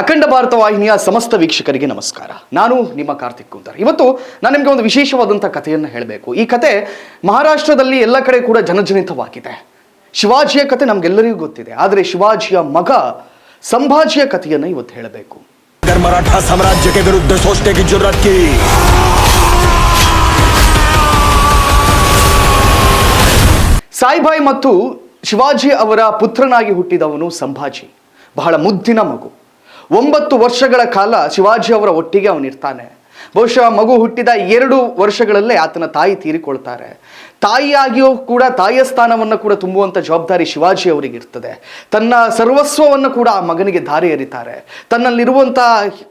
ಅಖಂಡ ಭಾರತ ವಾಹಿನಿಯ ಸಮಸ್ತ ವೀಕ್ಷಕರಿಗೆ ನಮಸ್ಕಾರ. ನಾನು ನಿಮ್ಮ ಕಾರ್ತಿಕ್ ಕುಂದರ್ ಇವತ್ತು ನಾನು ನಿಮಗೆ ಒಂದು ವಿಶೇಷವಾದಂಥ ಕಥೆಯನ್ನು ಹೇಳಬೇಕು. ಈ ಕತೆ ಮಹಾರಾಷ್ಟ್ರದಲ್ಲಿ ಎಲ್ಲ ಕಡೆ ಕೂಡ ಜನಜನಿತವಾಗಿದೆ. ಶಿವಾಜಿಯ ಕತೆ ನಮಗೆಲ್ಲರಿಗೂ ಗೊತ್ತಿದೆ. ಆದರೆ ಶಿವಾಜಿಯ ಮಗ ಸಂಭಾಜಿಯ ಕಥೆಯನ್ನು ಇವತ್ತು ಹೇಳಬೇಕು. ಮರಾಠ ಸಾಮ್ರಾಜ್ಯಕ್ಕೆ ವಿರುದ್ಧ ಸೋಷ್ಟೆಗೆ ಸಾಯಿಬಾಯಿ ಮತ್ತು ಶಿವಾಜಿ ಅವರ ಪುತ್ರನಾಗಿ ಹುಟ್ಟಿದವನು ಸಂಭಾಜಿ. ಬಹಳ ಮುದ್ದಿನ ಮಗು. ಒಂಬತ್ತು ವರ್ಷಗಳ ಕಾಲ ಶಿವಾಜಿ ಅವರ ಒಟ್ಟಿಗೆ ಅವನಿರ್ತಾನೆ. ಬಹುಶಃ ಮಗು ಹುಟ್ಟಿದ ಎರಡು ವರ್ಷಗಳಲ್ಲೇ ಆತನ ತಾಯಿ ತೀರಿಕೊಳ್ತಾರೆ. ತಾಯಿಯಾಗಿಯೂ ಕೂಡ ತಾಯಿಯ ಸ್ಥಾನವನ್ನು ಕೂಡ ತುಂಬುವಂಥ ಜವಾಬ್ದಾರಿ ಶಿವಾಜಿ ಅವರಿಗೆ ಇರ್ತದೆ. ತನ್ನ ಸರ್ವಸ್ವವನ್ನು ಕೂಡ ಆ ಮಗನಿಗೆ ಧಾರೆ ಎರಿತಾರೆ. ತನ್ನಲ್ಲಿರುವಂಥ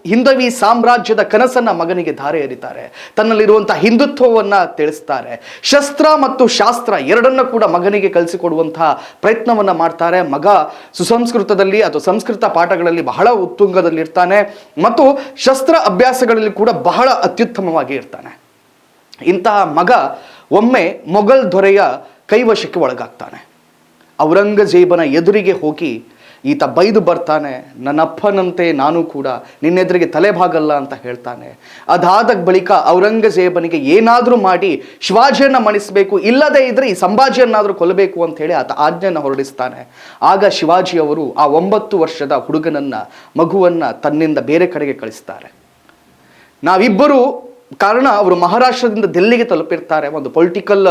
ಹಿಂದವಿ ಸಾಮ್ರಾಜ್ಯದ ಕನಸನ್ನು ಮಗನಿಗೆ ಧಾರೆ ಎರಿತಾರೆ. ತನ್ನಲ್ಲಿರುವಂಥ ಹಿಂದುತ್ವವನ್ನು ತಿಳಿಸ್ತಾರೆ. ಶಸ್ತ್ರ ಮತ್ತು ಶಾಸ್ತ್ರ ಎರಡನ್ನ ಕೂಡ ಮಗನಿಗೆ ಕಲಿಸಿಕೊಡುವಂತಹ ಪ್ರಯತ್ನವನ್ನು ಮಾಡ್ತಾರೆ. ಮಗ ಸುಸಂಸ್ಕೃತದಲ್ಲಿ ಅಥವಾ ಸಂಸ್ಕೃತ ಪಾಠಗಳಲ್ಲಿ ಬಹಳ ಉತ್ತುಂಗದಲ್ಲಿರ್ತಾನೆ ಮತ್ತು ಶಸ್ತ್ರ ಅಭ್ಯಾಸಗಳಲ್ಲಿ ಕೂಡ ಬಹಳ ಅತ್ಯುತ್ತಮವಾಗಿ ಇರ್ತಾನೆ. ಇಂತಹ ಮಗ ಒಮ್ಮೆ ಮೊಘಲ್ ದೊರೆಯ ಕೈವಶಕ್ಕೆ ಒಳಗಾಗ್ತಾನೆ. ಔರಂಗಜೇಬನ ಎದುರಿಗೆ ಹೋಗಿ ಈತ ಬೈದು ಬರ್ತಾನೆ, ನನ್ನಪ್ಪನಂತೆ ನಾನು ಕೂಡ ನಿನ್ನೆದುರಿಗೆ ತಲೆಬಾಗಲ್ಲ ಅಂತ ಹೇಳ್ತಾನೆ. ಅದಾದ ಬಳಿಕ ಔರಂಗಜೇಬನಿಗೆ ಏನಾದರೂ ಮಾಡಿ ಶಿವಾಜಿಯನ್ನು ಮಣಿಸಬೇಕು, ಇಲ್ಲದೇ ಇದ್ದರೆ ಈ ಸಂಭಾಜಿಯನ್ನಾದರೂ ಕೊಲ್ಲಬೇಕು ಅಂತ ಆತ ಆಜ್ಞೆಯನ್ನು ಹೊರಡಿಸ್ತಾನೆ. ಆಗ ಶಿವಾಜಿಯವರು ಆ ಒಂಬತ್ತು ವರ್ಷದ ಹುಡುಗನನ್ನ, ಮಗುವನ್ನು ತನ್ನಿಂದ ಬೇರೆ ಕಡೆಗೆ ಕಳಿಸ್ತಾರೆ. ನಾವಿಬ್ಬರು ಕಾರಣ ಅವರು ಮಹಾರಾಷ್ಟ್ರದಿಂದ ದಿಲ್ಲಿಗೆ ತಲುಪಿರ್ತಾರೆ, ಒಂದು ಪೊಲಿಟಿಕಲ್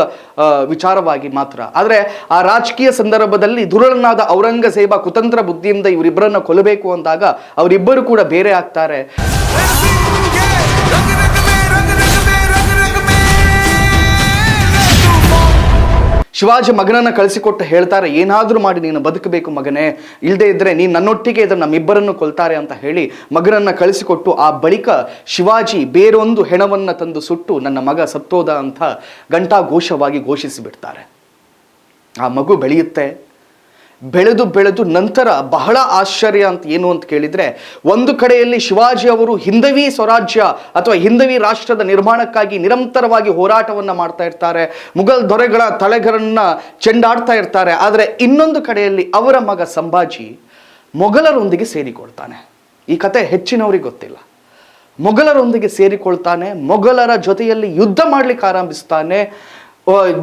ವಿಚಾರವಾಗಿ ಮಾತ್ರ. ಆದರೆ ಆ ರಾಜಕೀಯ ಸಂದರ್ಭದಲ್ಲಿ ದುರಳನಾದ ಔರಂಗಜೇಬ ಕುತಂತ್ರ ಬುದ್ಧಿಯಿಂದ ಇವರಿಬ್ಬರನ್ನ ಕೊಲ್ಲಬೇಕು ಅಂದಾಗ ಅವರಿಬ್ಬರು ಕೂಡ ಬೇರೆ ಆಗ್ತಾರೆ. ಶಿವಾಜಿ ಮಗನನ್ನ ಕಳಿಸಿಕೊಟ್ಟು ಹೇಳ್ತಾರೆ, ಏನಾದರೂ ಮಾಡಿ, ನೀನು ಬದುಕಬೇಕು ಮಗನೇ. ಇಲ್ಲದೆ ಇದ್ದರೆ ನೀನು ನನ್ನೊಟ್ಟಿಗೆ ಇದ್ರೆ ನಮ್ಮಿಬ್ಬರನ್ನು ಕೊಲ್ತಾರೆ ಅಂತ ಹೇಳಿ ಮಗನನ್ನು ಕಳಿಸಿಕೊಟ್ಟು ಆ ಬಳಿಕ ಶಿವಾಜಿ ಬೇರೊಂದು ಹೆಣವನ್ನ ತಂದು ಸುಟ್ಟು ನನ್ನ ಮಗ ಸತ್ತೋದ ಅಂತ ಘಂಟಾಘೋಷವಾಗಿ ಘೋಷಿಸಿಬಿಡ್ತಾರೆ. ಆ ಮಗು ಬೆಳೆಯುತ್ತೆ. ಬೆಳೆದು ಬೆಳೆದು ನಂತರ ಬಹಳ ಆಶ್ಚರ್ಯ ಅಂತ ಏನು ಅಂತ ಕೇಳಿದರೆ, ಒಂದು ಕಡೆಯಲ್ಲಿ ಶಿವಾಜಿ ಅವರು ಹಿಂದವಿ ಸ್ವರಾಜ್ಯ ಅಥವಾ ಹಿಂದವಿ ರಾಷ್ಟ್ರದ ನಿರ್ಮಾಣಕ್ಕಾಗಿ ನಿರಂತರವಾಗಿ ಹೋರಾಟವನ್ನು ಮಾಡ್ತಾ ಇರ್ತಾರೆ, ಮುಘಲ್ ದೊರೆಗಳ ತಲೆಗರನ್ನ ಚೆಂಡಾಡ್ತಾ ಇರ್ತಾರೆ, ಆದರೆ ಇನ್ನೊಂದು ಕಡೆಯಲ್ಲಿ ಅವರ ಮಗ ಸಂಭಾಜಿ ಮೊಘಲರೊಂದಿಗೆ ಸೇರಿಕೊಳ್ತಾನೆ. ಈ ಕತೆ ಹೆಚ್ಚಿನವರಿಗೆ ಗೊತ್ತಿಲ್ಲ. ಮೊಘಲರೊಂದಿಗೆ ಸೇರಿಕೊಳ್ತಾನೆ, ಮೊಘಲರ ಜೊತೆಯಲ್ಲಿ ಯುದ್ಧ ಮಾಡ್ಲಿಕ್ಕೆ ಆರಂಭಿಸ್ತಾನೆ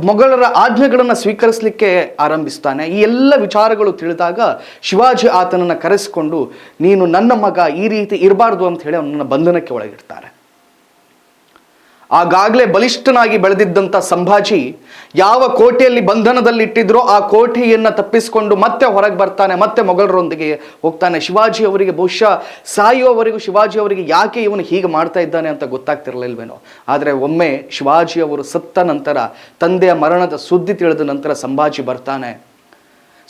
ಮೊಘಲರ ಆಜ್ಞೆಗಳನ್ನು ಸ್ವೀಕರಿಸಲಿಕ್ಕೆ ಆರಂಭಿಸ್ತಾನೆ. ಈ ಎಲ್ಲ ವಿಚಾರಗಳು ತಿಳಿದಾಗ ಶಿವಾಜಿ ಆತನನ್ನು ಕರೆಸಿಕೊಂಡು, ನೀನು ನನ್ನ ಮಗ, ಈ ರೀತಿ ಇರಬಾರ್ದು ಅಂತ ಹೇಳಿ ಅವನನ್ನು ಬಂಧನಕ್ಕೆ ಒಳಗಿಡ್ತಾರೆ. ಆಗಾಗಲೇ ಬಲಿಷ್ಠನಾಗಿ ಬೆಳೆದಿದ್ದಂಥ ಸಂಭಾಜಿ ಯಾವ ಕೋಟೆಯಲ್ಲಿ ಬಂಧನದಲ್ಲಿ ಇಟ್ಟಿದ್ರೋ ಆ ಕೋಟೆಯನ್ನು ತಪ್ಪಿಸಿಕೊಂಡು ಮತ್ತೆ ಹೊರಗೆ ಬರ್ತಾನೆ, ಮತ್ತೆ ಮೊಘಲರೊಂದಿಗೆ ಹೋಗ್ತಾನೆ. ಶಿವಾಜಿ ಅವರಿಗೆ ಬಹುಶಃ ಸಾಯುವವರೆಗೂ ಶಿವಾಜಿ ಅವರಿಗೆ ಯಾಕೆ ಇವನು ಹೀಗೆ ಮಾಡ್ತಾ ಇದ್ದಾನೆ ಅಂತ ಗೊತ್ತಾಗ್ತಿರಲಿಲ್ವೇನೋ. ಆದರೆ ಒಮ್ಮೆ ಶಿವಾಜಿ ಅವರು ಸತ್ತ ನಂತರ, ತಂದೆಯ ಮರಣದ ಸುದ್ದಿ ತಿಳಿದ ನಂತರ ಸಂಭಾಜಿ ಬರ್ತಾನೆ.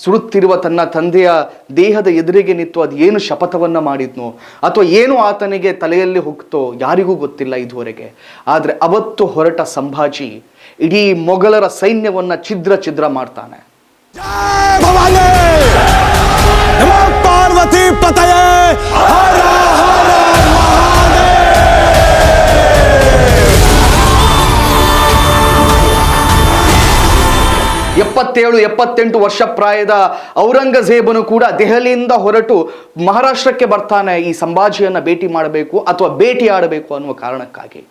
ಸುಡುತ್ತಿರುವ ತನ್ನ ತಂದೆಯ ದೇಹದ ಎದುರಿಗೆ ನಿಂತು ಅದು ಏನು ಶಪಥವನ್ನು ಮಾಡಿದ್ನೋ ಅಥವಾ ಏನು ಆತನಿಗೆ ತಲೆಯಲ್ಲಿ ಹೋಗ್ತೋ ಯಾರಿಗೂ ಗೊತ್ತಿಲ್ಲ ಇದುವರೆಗೆ. ಆದರೆ ಅವತ್ತು ಹೊರಟ ಸಂಭಾಜಿ ಇಡೀ ಮೊಘಲರ ಸೈನ್ಯವನ್ನು ಛಿದ್ರ ಛಿದ್ರ ಮಾಡ್ತಾನೆ. ಪಾರ್ವತಿ ಪತಯೇ ಎಪ್ಪತ್ತೇಳು ಎಪ್ಪತ್ತೆಂಟು ವರ್ಷ ಪ್ರಾಯದ ಔರಂಗಜೇಬನು ಕೂಡ ದೆಹಲಿಯಿಂದ ಹೊರಟು ಮಹಾರಾಷ್ಟ್ರಕ್ಕೆ ಬರ್ತಾನೆ. ಈ ಸಂಭಾಜಿಯನ್ನ ಭೇಟಿ ಮಾಡಬೇಕು ಅಥವಾ ಭೇಟಿ ಆಡಬೇಕು ಅನ್ನುವ ಕಾರಣಕ್ಕಾಗಿ.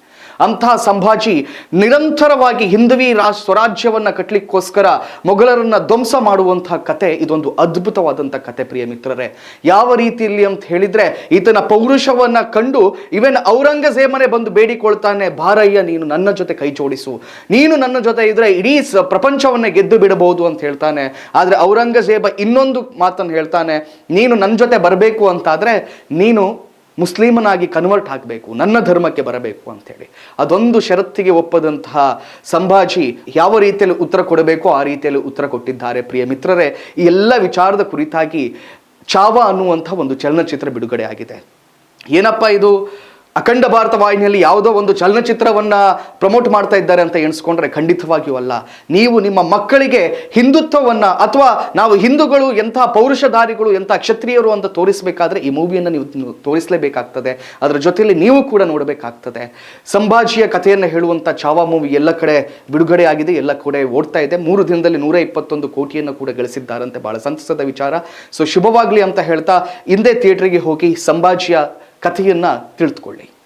ಅಂತಹ ಸಂಭಾಜಿ ನಿರಂತರವಾಗಿ ಹಿಂದವಿ ರಾಜ್ ಸ್ವರಾಜ್ಯವನ್ನು ಕಟ್ಟಲಿಕ್ಕೋಸ್ಕರ ಮೊಘಲರನ್ನ ಧ್ವಂಸ ಮಾಡುವಂತಹ ಕತೆ ಇದೊಂದು ಅದ್ಭುತವಾದಂಥ ಕತೆ ಪ್ರಿಯ ಮಿತ್ರರೇ. ಯಾವ ರೀತಿಯಲ್ಲಿ ಅಂತ ಹೇಳಿದ್ರೆ ಈತನ ಪೌರುಷವನ್ನ ಕಂಡು ಇವನ್ ಔರಂಗಜೇಬನೇ ಬಂದು ಬೇಡಿಕೊಳ್ತಾನೆ ಭಾರಯ್ಯ ನೀನು ನನ್ನ ಜೊತೆ ಕೈ ಜೋಡಿಸು. ನೀನು ನನ್ನ ಜೊತೆ ಇದ್ರೆ ಇಡೀ ಪ್ರಪಂಚವನ್ನೇ ಗೆದ್ದು ಬಿಡಬಹುದು ಅಂತ ಹೇಳ್ತಾನೆ. ಆದ್ರೆ ಔರಂಗಜೇಬ ಇನ್ನೊಂದು ಮಾತನ್ನು ಹೇಳ್ತಾನೆ, ನೀನು ನನ್ನ ಜೊತೆ ಬರಬೇಕು ಅಂತಾದರೆ, ನೀನು ಮುಸ್ಲಿಮನಾಗಿ ಕನ್ವರ್ಟ್ ಆಗಬೇಕು, ನನ್ನ ಧರ್ಮಕ್ಕೆ ಬರಬೇಕು ಅಂಥೇಳಿ. ಅದೊಂದು ಷರತ್ತಿಗೆ ಒಪ್ಪದಂತಹ ಸಂಭಾಜಿ ಯಾವ ರೀತಿಯಲ್ಲಿ ಉತ್ತರ ಕೊಡಬೇಕು ಆ ರೀತಿಯಲ್ಲಿ ಉತ್ತರ ಕೊಟ್ಟಿದ್ದಾರೆ. ಪ್ರಿಯ ಮಿತ್ರರೇ, ಈ ಎಲ್ಲ ವಿಚಾರದ ಕುರಿತಾಗಿ ಚಾವ ಅನ್ನುವಂಥ ಒಂದು ಚಲನಚಿತ್ರ ಬಿಡುಗಡೆ ಆಗಿದೆ. ಏನಪ್ಪ ಇದು? ಅಖಂಡ ಭಾರತ ವಾಹಿನಿಯಲ್ಲಿ ಯಾವುದೋ ಒಂದು ಚಲನಚಿತ್ರವನ್ನ ಪ್ರಮೋಟ್ ಮಾಡ್ತಾ ಇದ್ದಾರೆ ಅಂತ ಎಣಿಸ್ಕೊಂಡ್ರೆ ಖಂಡಿತವಾಗಿಯೂ ಅಲ್ಲ. ನೀವು ನಿಮ್ಮ ಮಕ್ಕಳಿಗೆ ಹಿಂದುತ್ವವನ್ನ ಅಥವಾ ನಾವು ಹಿಂದೂಗಳು ಎಂಥ ಪೌರುಷಧಾರಿಗಳು, ಎಂಥ ಕ್ಷತ್ರಿಯರು ಅಂತ ತೋರಿಸಬೇಕಾದ್ರೆ ಈ ಮೂವಿಯನ್ನು ನೀವು ತೋರಿಸಲೇಬೇಕಾಗ್ತದೆ. ಅದರ ಜೊತೆಯಲ್ಲಿ ನೀವು ಕೂಡ ನೋಡಬೇಕಾಗ್ತದೆ. ಸಂಭಾಜಿಯ ಕಥೆಯನ್ನು ಹೇಳುವಂಥ ಚಾವಾ ಮೂವಿ ಎಲ್ಲ ಕಡೆ ಬಿಡುಗಡೆ ಆಗಿದೆ, ಎಲ್ಲ ಕಡೆ ಓಡ್ತಾ ಇದೆ. ಮೂರು ದಿನದಲ್ಲಿ ನೂರ ಇಪ್ಪತ್ತೊಂದು ಕೋಟಿಯನ್ನು ಕೂಡ ಗಳಿಸಿದ್ದಾರಂತೆ. ಬಹಳ ಸಂತಸದ ವಿಚಾರ. ಸೊ, ಶುಭವಾಗಲಿ ಅಂತ ಹೇಳ್ತಾ, ಹಿಂದೆ ಥಿಯೇಟ್ರಿಗೆ ಹೋಗಿ ಸಂಭಾಜಿಯ ಕಥೆಯನ್ನ ತಿಳಿದುಕೊಳ್ಳಿ.